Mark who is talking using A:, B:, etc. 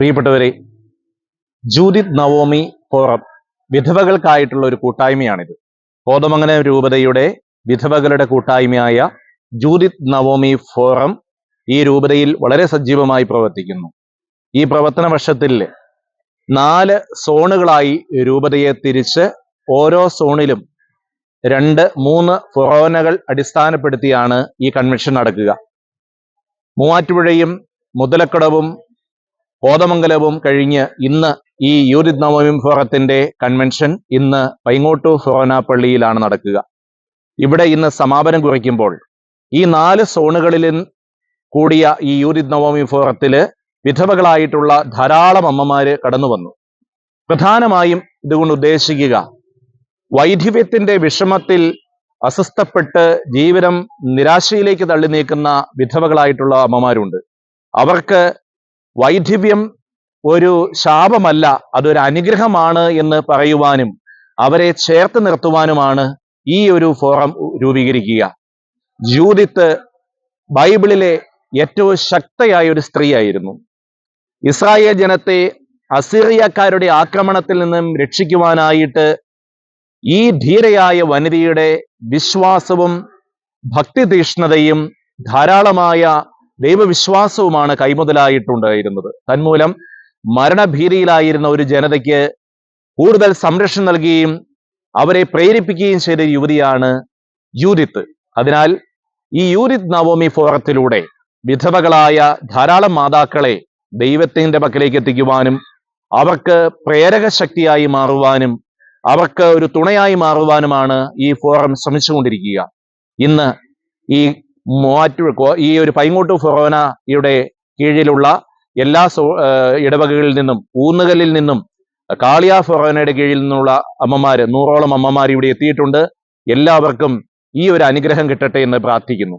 A: പ്രിയപ്പെട്ടവരെ Juthi Naomi forum വിധവകൾക്കായിട്ടുള്ള ഒരു കൂട്ടായ്മയാണിത്. കോതമംഗലം രൂപതയുടെ വിധവകളുടെ കൂട്ടായ്മയായ ജൂദിത് നവോമി ഫോറം ഈ രൂപതയിൽ വളരെ സജീവമായി പ്രവർത്തിക്കുന്നു. ഈ പ്രവർത്തന വർഷത്തിൽ നാല് സോണുകളായി രൂപതയെ തിരിച്ച് ഓരോ സോണിലും രണ്ട് മൂന്ന് ഫൊറോനകൾ അടിസ്ഥാനപ്പെടുത്തിയാണ് ഈ കൺവെൻഷൻ നടക്കുക. മൂവാറ്റുപുഴയും മുതലക്കടവും കോതമംഗലവും കഴിഞ്ഞ് ഇന്ന് ഈ യൂരിത് നവമി ഫോറത്തിന്റെ കൺവെൻഷൻ ഇന്ന് പൈങ്ങോട്ടു ഫൊറോന പള്ളിയിലാണ് നടക്കുക. ഇവിടെ ഇന്ന് സമാപനം കുറിക്കുമ്പോൾ ഈ നാല് സോണുകളിലും കൂടിയ ഈ യൂരിത് നവമി ഫോറത്തിൽ വിധവകളായിട്ടുള്ള ധാരാളം അമ്മമാര് കടന്നു വന്നു. പ്രധാനമായും ഇതുകൊണ്ട് ഉദ്ദേശിക്കുക വൈധവ്യത്തിന്റെ വിഷമത്തിൽ അസ്വസ്ഥപ്പെട്ട് ജീവിതം നിരാശയിലേക്ക് തള്ളി നീക്കുന്ന വിധവകളായിട്ടുള്ള അമ്മമാരുണ്ട്. അവർക്ക് വൈധവ്യം ഒരു ശാപമല്ല അതൊരു അനുഗ്രഹമാണ് എന്ന് പറയുവാനും അവരെ ചേർത്ത് നിർത്തുവാനുമാണ് ഈ ഒരു ഫോറം രൂപീകരിക്കുക. ജൂതിത്ത് ബൈബിളിലെ ഏറ്റവും ശക്തയായ ഒരു സ്ത്രീയായിരുന്നു. ഇസ്രായേൽ ജനത്തെ അസീറിയക്കാരുടെ ആക്രമണത്തിൽ നിന്നും രക്ഷിക്കുവാനായിട്ട് ഈ ധീരയായ വനിതയുടെ വിശ്വാസവും ഭക്തിതീഷ്ണതയും ധാരാളമായ ദൈവവിശ്വാസവുമാണ് കൈമുതലായിട്ടുണ്ടായിരുന്നത്. തന്മൂലം മരണഭീതിയിലായിരുന്ന ഒരു ജനതയ്ക്ക് കൂടുതൽ സംരക്ഷണം നൽകുകയും അവരെ പ്രേരിപ്പിക്കുകയും ചെയ്ത യുവതിയാണ് യൂതിത്ത് അതിനാൽ ഈ യൂതിത് നവോമി ഫോറത്തിലൂടെ വിധവകളായ ധാരാളം മാതാക്കളെ ദൈവത്തിന്റെ പക്കലേക്ക് എത്തിക്കുവാനും അവർക്ക് പ്രേരക ശക്തിയായി മാറുവാനും അവർക്ക് ഒരു തുണയായി മാറുവാനുമാണ് ഈ ഫോറം ശ്രമിച്ചുകൊണ്ടിരിക്കുക. ഇന്ന് ഈ മൂവാറ്റു ഈ ഒരു പൈങ്ങോട്ട് ഫൊറോനയുടെ കീഴിലുള്ള എല്ലാ ഇടവകകളിൽ നിന്നും ഊന്നുകലിൽ നിന്നും കാളിയ ഫൊറോനയുടെ കീഴിൽ നിന്നുള്ള അമ്മമാര് നൂറോളം അമ്മമാർ ഇവിടെ എത്തിയിട്ടുണ്ട്. എല്ലാവർക്കും ഈ ഒരു അനുഗ്രഹം കിട്ടട്ടെ എന്ന് പ്രാർത്ഥിക്കുന്നു.